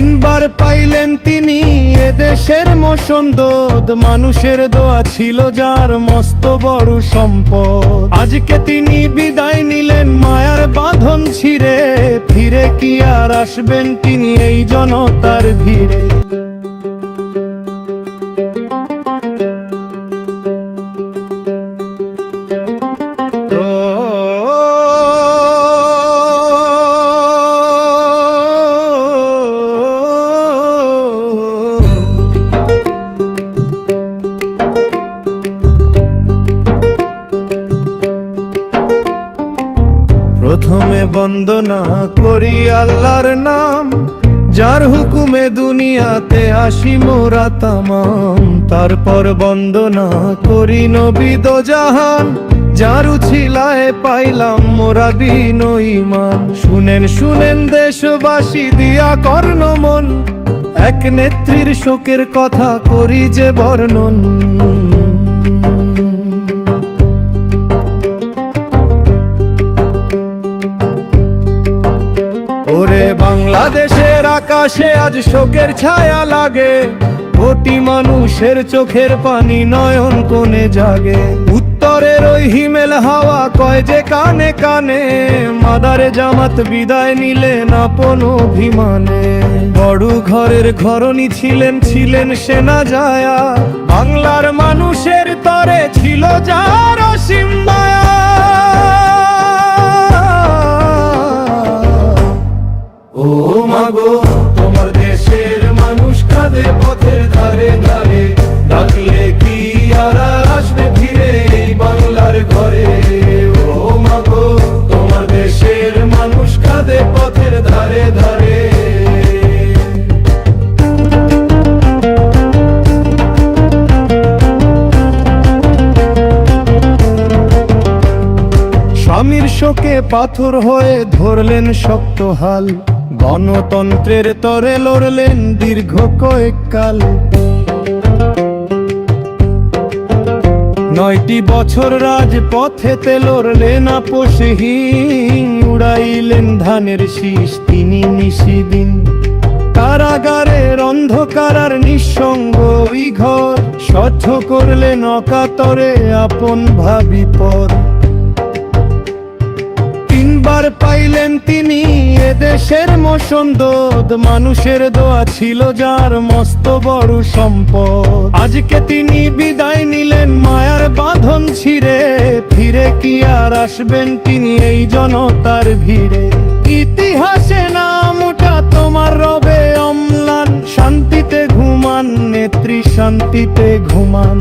তিনবার পাইলেন তিনি এদেশের দোদ। মানুষের দোয়া ছিল যার মস্ত বড় সম্পদ। আজকে তিনি বিদায় নিলেন মায়ার বাঁধন ছিঁড়ে। ফিরে কি আর আসবেন তিনি এই জনতার ভিড়ে? প্রথমে বন্দনা করি আল্লাহর নাম, যার হুকুমে দুনিয়াতে আসি মোরা তামাম। তারপর বন্দনা করি নবী জাহান, যার উছিলায় পাইলাম মোরা দিন ইমান শুনেন শুনেন দেশবাসী, দিয়া কর্ণ মন এক নেত্রীর শোকের কথা করি যে বর্ণন। বাংলাদেশের আকাশে আজ শোকের ছায়া লাগে। কোটি মানুষের চোখের পানি নয়ন কোণে জাগে। উত্তরের ওই হিমেল হাওয়া কয় যে কানে কানে। মাদারে জামাত বিদায় নিলেন আপন অভিমানে। বড় ঘরের ঘরণী ছিলেন ছিলেন সেনা যায়া বাংলার মানুষের তরে ছিল যার অসীম কাঁদে পথের ধারে ধারে। ডাকলে কি আর আসবে ফিরে এই বাংলার ঘরে? ও মাগো তোমার দেশের মানুষ কাঁদে পথের ধারে ধারে। স্বামীর শোকে পাথর হয়ে ধরলেন শক্ত হাল। গণতন্ত্রের তরে লড়লেন দীর্ঘ কয়েক কাল। নয়টি বছর রাজপথেতে লড়লেন আপোষহীন, উড়াইলেন ধানের শীষ তিনি নিশিদিন কারাগারের অন্ধকার আর নিঃসঙ্গ ঘর, স্বচ্ছ করলেন অকাতরে আপন ভাবি পর তিনবার পাইলেন তিনি এদেশের মসন্দদ মানুষের দোয়া ছিল যার মস্ত বড় সম্পদ। আজকে তিনি বিদায় নিলেন মায়ার বাঁধন ছিঁড়ে। ফিরে কি আর আসবেন তিনি এই জনতার ভিড়ে। ইতিহাসে নামটা তোমার রবে অম্লান। শান্তিতে ঘুমান, নেত্রী শান্তিতে ঘুমান।